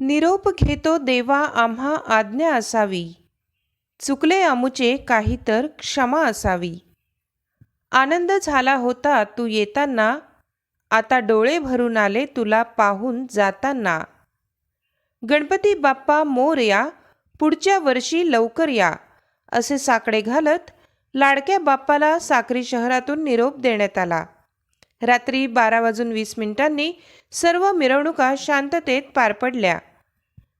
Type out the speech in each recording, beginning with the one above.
निरोप घेतो देवा आम्हा आज्ञा असावी. चुकले आमुचे काही तर क्षमा असावी. आनंद झाला होता तू येताना आता डोळे भरून आले तुला पाहून जाताना. गणपती बाप्पा मोरया पुढच्या वर्षी लवकर या असे साकडे घालत लाडक्या बाप्पाला साक्री शहरातून निरोप देण्यात आला. रात्री बारा वाजून वीस मिनिटांनी सर्व मिरवणुका शांततेत पार पडल्या.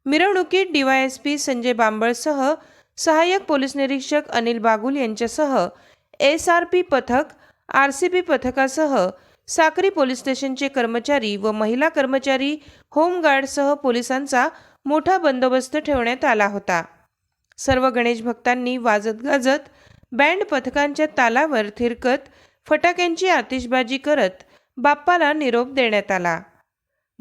मिरवणुकीत डीवायएसपी संजय बांबळसह सहाय्यक पोलीस निरीक्षक अनिल बागुल यांच्यासह एस आर पी पथक आर सी पी पथकासह साक्री पोलीस स्टेशनचे कर्मचारी व महिला कर्मचारी होमगार्डसह पोलिसांचा मोठा बंदोबस्त ठेवण्यात आला होता. सर्व गणेश भक्तांनी वाजत गाजत बँड पथकांच्या तालावर थिरकत फटाक्यांची आतिषबाजी करत बाप्पाला निरोप देण्यात आला.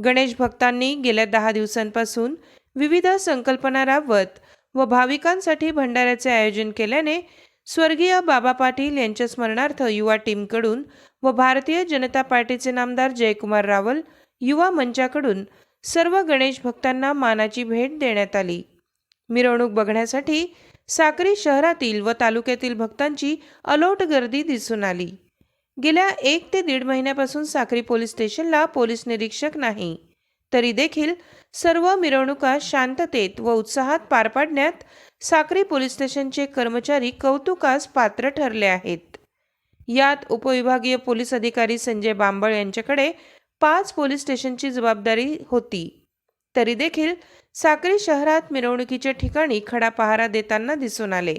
गणेश भक्तांनी गेल्या दहा दिवसांपासून विविध संकल्पना राबवत व भाविकांसाठी भंडाऱ्याचे आयोजन केल्याने स्वर्गीय बाबा पाटील यांच्या स्मरणार्थ युवा टीमकडून व भारतीय जनता पार्टीचे नामदार जयकुमार रावल युवा मंचाकडून सर्व गणेश भक्तांना मानाची भेट देण्यात आली. मिरवणूक बघण्यासाठी साक्री शहरातील व तालुक्यातील भक्तांची अलोट गर्दी दिसून आली. गेल्या एक ते दीड महिन्यापासून साक्री पोलीस स्टेशनला पोलीस निरीक्षक नाही. तरी देखील सर्व मिरवणुका शांततेत व उत्साहात पार पाडण्यात साक्री पोलीस स्टेशनचे कर्मचारी कौतुकास पात्र ठरले आहेत. यात उपविभागीय पोलीस अधिकारी संजय बांबळ यांच्याकडे पाच पोलीस स्टेशनची जबाबदारी होती. तरी देखील साक्री शहरात मिरवणुकीच्या ठिकाणी खडा पहारा देताना दिसून आले.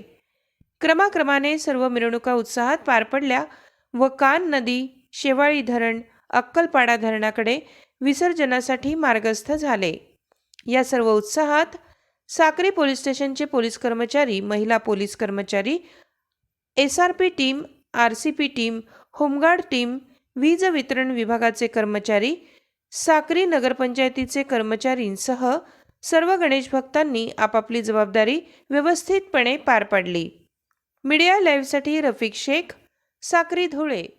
क्रमाक्रमाने सर्व मिरवणुका उत्साहात पार पडल्या व कान नदी शेवाळी धरण अक्कलपाडा धरणाकडे विसर्जनासाठी मार्गस्थ झाले. या सर्व उत्साहात साक्री पोलीस स्टेशनचे पोलीस कर्मचारी महिला पोलीस कर्मचारी S R P team R C P team home guard team वीज वितरण विभागाचे कर्मचारी साक्री नगरपंचायतीचे कर्मचारींसह सर्व गणेश भक्तांनी आपापली जबाबदारी व्यवस्थितपणे पार पाडली. मीडिया लाईव्हसाठी रफिक शेख साक्री धुळे.